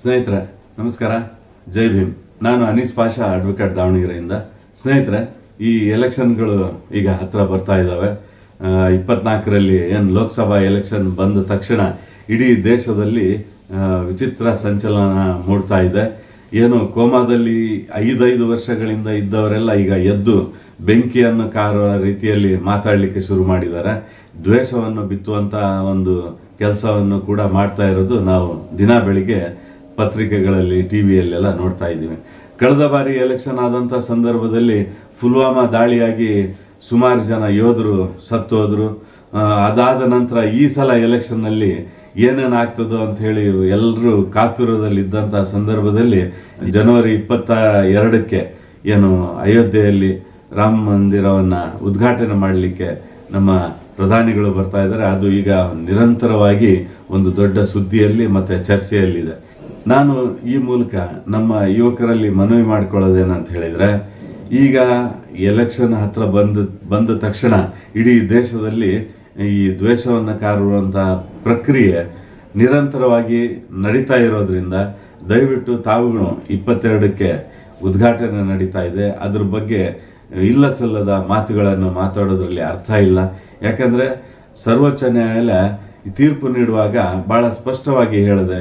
ಸ್ನೇಹಿತರೆ, ನಮಸ್ಕಾರ. ಜೈ ಭೀಮ್. ನಾನು ಅನೀಸ್ ಪಾಷಾ ಅಡ್ವೊಕೇಟ್ ದಾವಣಗೆರೆಯಿಂದ. ಸ್ನೇಹಿತರೆ, ಈ ಎಲೆಕ್ಷನ್ಗಳು ಈಗ ಹತ್ತಿರ ಬರ್ತಾ ಇದ್ದಾವೆ ಇಪ್ಪತ್ನಾಲ್ಕರಲ್ಲಿ ಏನು ಲೋಕಸಭಾ ಎಲೆಕ್ಷನ್ ಬಂದ ತಕ್ಷಣ ಇಡೀ ದೇಶದಲ್ಲಿ ವಿಚಿತ್ರ ಸಂಚಲನ ಮೂಡ್ತಾ ಇದೆ. ಏನು, ಕೋಮಾದಲ್ಲಿ ಐದೈದು ವರ್ಷಗಳಿಂದ ಇದ್ದವರೆಲ್ಲ ಈಗ ಎದ್ದು ಬೆಂಕಿಯನ್ನು ಕಾರುವ ರೀತಿಯಲ್ಲಿ ಮಾತಾಡಲಿಕ್ಕೆ ಶುರು ಮಾಡಿದ್ದಾರೆ. ದ್ವೇಷವನ್ನು ಬಿತ್ತುವಂಥ ಒಂದು ಕೆಲಸವನ್ನು ಕೂಡ ಮಾಡ್ತಾ ಇರೋದು ನಾವು ದಿನ ಬೆಳಿಗ್ಗೆ ಪತ್ರಿಕೆಗಳಲ್ಲಿ ಟಿ ವಿಯಲ್ಲೆಲ್ಲ ನೋಡ್ತಾ ಇದ್ದೀವಿ. ಕಳೆದ ಬಾರಿ ಎಲೆಕ್ಷನ್ ಆದಂಥ ಸಂದರ್ಭದಲ್ಲಿ ಪುಲ್ವಾಮಾ ದಾಳಿಯಾಗಿ ಸುಮಾರು ಜನ ಯೋಧರು ಸತ್ತೋದ್ರು. ಅದಾದ ನಂತರ ಈ ಸಲ ಎಲೆಕ್ಷನ್ನಲ್ಲಿ ಏನೇನು ಆಗ್ತದೋ ಅಂತ ಹೇಳಿ ಎಲ್ಲರೂ ಕಾತುರದಲ್ಲಿದ್ದಂಥ ಸಂದರ್ಭದಲ್ಲಿ ಜನವರಿ ಇಪ್ಪತ್ತ ಎರಡಕ್ಕೆ ಏನು ಅಯೋಧ್ಯೆಯಲ್ಲಿ ರಾಮ ಮಂದಿರವನ್ನು ಉದ್ಘಾಟನೆ ಮಾಡಲಿಕ್ಕೆ ನಮ್ಮ ಪ್ರಧಾನಿಗಳು ಬರ್ತಾ ಇದ್ದಾರೆ. ಅದು ಈಗ ನಿರಂತರವಾಗಿ ಒಂದು ದೊಡ್ಡ ಸುದ್ದಿಯಲ್ಲಿ ಮತ್ತು ಚರ್ಚೆಯಲ್ಲಿದೆ. ನಾನು ಈ ಮೂಲಕ ನಮ್ಮ ಯುವಕರಲ್ಲಿ ಮನವಿ ಮಾಡಿಕೊಳ್ಳೋದೇನಂತ ಹೇಳಿದ್ರೆ, ಈಗ ಎಲೆಕ್ಷನ್ ಹತ್ರ ಬಂದ ಬಂದ ತಕ್ಷಣ ಇಡೀ ದೇಶದಲ್ಲಿ ಈ ದ್ವೇಷವನ್ನು ಕಾರುವಂಥ ಪ್ರಕ್ರಿಯೆ ನಿರಂತರವಾಗಿ ನಡೀತಾ ಇರೋದ್ರಿಂದ ದಯವಿಟ್ಟು ತಾವುಗಳು ಇಪ್ಪತ್ತೆರಡಕ್ಕೆ ಉದ್ಘಾಟನೆ ನಡೀತಾ ಇದೆ. ಅದ್ರ ಬಗ್ಗೆ ಇಲ್ಲ ಸಲ್ಲದ ಮಾತುಗಳನ್ನು ಮಾತಾಡೋದ್ರಲ್ಲಿ ಅರ್ಥ ಇಲ್ಲ. ಯಾಕಂದ್ರೆ ಸರ್ವೋಚ್ಚ ನ್ಯಾಯಾಲಯ ತೀರ್ಪು ನೀಡುವಾಗ ಬಹಳ ಸ್ಪಷ್ಟವಾಗಿ ಹೇಳಿದೆ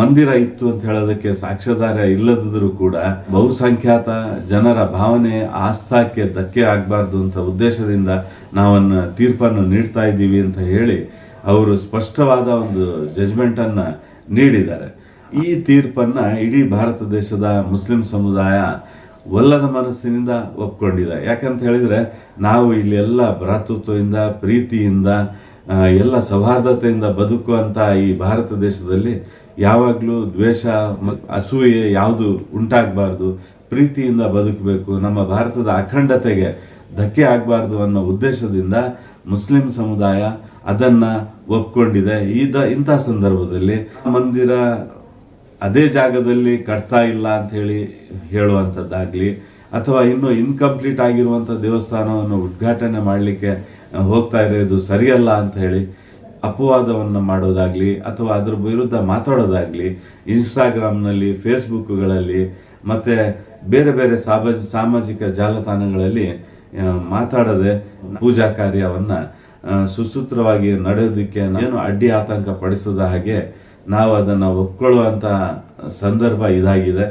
ಮಂದಿರ ಇತ್ತು ಅಂತ ಹೇಳೋದಕ್ಕೆ ಸಾಕ್ಷ್ಯಾಧಾರ ಇಲ್ಲದಿದ್ರೂ ಕೂಡ ಬಹುಸಂಖ್ಯಾತ ಜನರ ಭಾವನೆ ಆಸ್ಥಾಕ್ಕೆ ಧಕ್ಕೆ ಆಗಬಾರ್ದು ಅಂತ ಉದ್ದೇಶದಿಂದ ನಾವನ್ನ ತೀರ್ಪನ್ನು ನೀಡ್ತಾ ಇದ್ದೀವಿ ಅಂತ ಹೇಳಿ ಅವರು ಸ್ಪಷ್ಟವಾದ ಒಂದು ಜಜ್ಮೆಂಟ್ ಅನ್ನ ನೀಡಿದ್ದಾರೆ. ಈ ತೀರ್ಪನ್ನ ಇಡೀ ಭಾರತ ದೇಶದ ಮುಸ್ಲಿಂ ಸಮುದಾಯ ಒಲ್ಲದ ಮನಸ್ಸಿನಿಂದ ಒಪ್ಕೊಂಡಿದೆ. ಯಾಕಂತ ಹೇಳಿದ್ರೆ ನಾವು ಇಲ್ಲಿ ಎಲ್ಲ ಭ್ರಾತೃತ್ವದಿಂದ, ಪ್ರೀತಿಯಿಂದ ಎಲ್ಲ ಸೌಹಾರ್ದತೆಯಿಂದ ಬದುಕುವಂತ ಈ ಭಾರತ ದೇಶದಲ್ಲಿ ಯಾವಾಗಲೂ ದ್ವೇಷ ಮತ್ತು ಅಸೂಯೆ ಯಾವುದು ಉಂಟಾಗಬಾರ್ದು. ಪ್ರೀತಿಯಿಂದ ಬದುಕಬೇಕು. ನಮ್ಮ ಭಾರತದ ಅಖಂಡತೆಗೆ ಧಕ್ಕೆ ಆಗಬಾರ್ದು ಅನ್ನೋ ಉದ್ದೇಶದಿಂದ ಮುಸ್ಲಿಂ ಸಮುದಾಯ ಅದನ್ನ ಒಪ್ಕೊಂಡಿದೆ. ಇದ ಇಂಥ ಸಂದರ್ಭದಲ್ಲಿ ಮಂದಿರ ಅದೇ ಜಾಗದಲ್ಲಿ ಕಟ್ತಾ ಇಲ್ಲ ಅಂತ ಹೇಳಿ ಹೇಳುವಂಥದ್ದಾಗ್ಲಿ, ಅಥವಾ ಇನ್ನೂ ಇನ್ಕಂಪ್ಲೀಟ್ ಆಗಿರುವಂಥ ದೇವಸ್ಥಾನವನ್ನು ಉದ್ಘಾಟನೆ ಮಾಡಲಿಕ್ಕೆ ಹೋಗ್ತಾ ಇರೋದು ಸರಿಯಲ್ಲ ಅಂತ ಹೇಳಿ ಅಪವಾದವನ್ನು ಮಾಡೋದಾಗಲಿ ಅಥವಾ ಅದ್ರ ವಿರುದ್ಧ ಮಾತಾಡೋದಾಗಲಿ ಇನ್ಸ್ಟಾಗ್ರಾಮ್ನಲ್ಲಿ ಫೇಸ್ಬುಕ್ಗಳಲ್ಲಿ ಮತ್ತು ಬೇರೆ ಬೇರೆ ಸಾಮಾಜ ಸಾಮಾಜಿಕ ಜಾಲತಾಣಗಳಲ್ಲಿ ಮಾತಾಡದೆ ಪೂಜಾ ಕಾರ್ಯವನ್ನು ಸುಸೂತ್ರವಾಗಿ ನಡೆಯೋದಕ್ಕೆ ಏನು ಅಡ್ಡಿ ಆತಂಕ ಪಡಿಸದ ಹಾಗೆ ನಾವು ಅದನ್ನು ಒಪ್ಕೊಳ್ಳುವಂಥ ಸಂದರ್ಭ ಇದಾಗಿದೆ.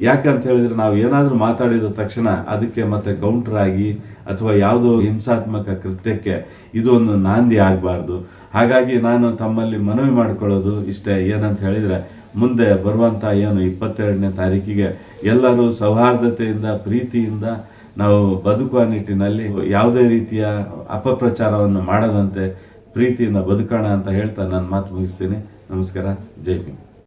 ಯಾಕಂತ ಹೇಳಿದ್ರೆ ನಾವು ಏನಾದರೂ ಮಾತಾಡಿದ ತಕ್ಷಣ ಅದಕ್ಕೆ ಮತ್ತೆ ಕೌಂಟರ್ ಆಗಿ ಅಥವಾ ಯಾವುದೋ ಹಿಂಸಾತ್ಮಕ ಕೃತ್ಯಕ್ಕೆ ಇದು ಒಂದು ನಾಂದಿ ಆಗಬಾರ್ದು. ಹಾಗಾಗಿ ನಾನು ತಮ್ಮಲ್ಲಿ ಮನವಿ ಮಾಡಿಕೊಳ್ಳೋದು ಇಷ್ಟೇ. ಏನಂತ ಹೇಳಿದ್ರೆ ಮುಂದೆ ಬರುವಂತ ಏನು ಇಪ್ಪತ್ತೆರಡನೇ ತಾರೀಕಿಗೆ ಎಲ್ಲರೂ ಸೌಹಾರ್ದತೆಯಿಂದ, ಪ್ರೀತಿಯಿಂದ ನಾವು ಬದುಕುವ ನಿಟ್ಟಿನಲ್ಲಿ ಯಾವುದೇ ರೀತಿಯ ಅಪಪ್ರಚಾರವನ್ನು ಮಾಡದಂತೆ ಪ್ರೀತಿಯಿಂದ ಬದುಕೋಣ ಅಂತ ಹೇಳ್ತಾ ನಾನು ಮಾತು ಮುಗಿಸ್ತೀನಿ. ನಮಸ್ಕಾರ. ಜೈ ಭೀಮ್.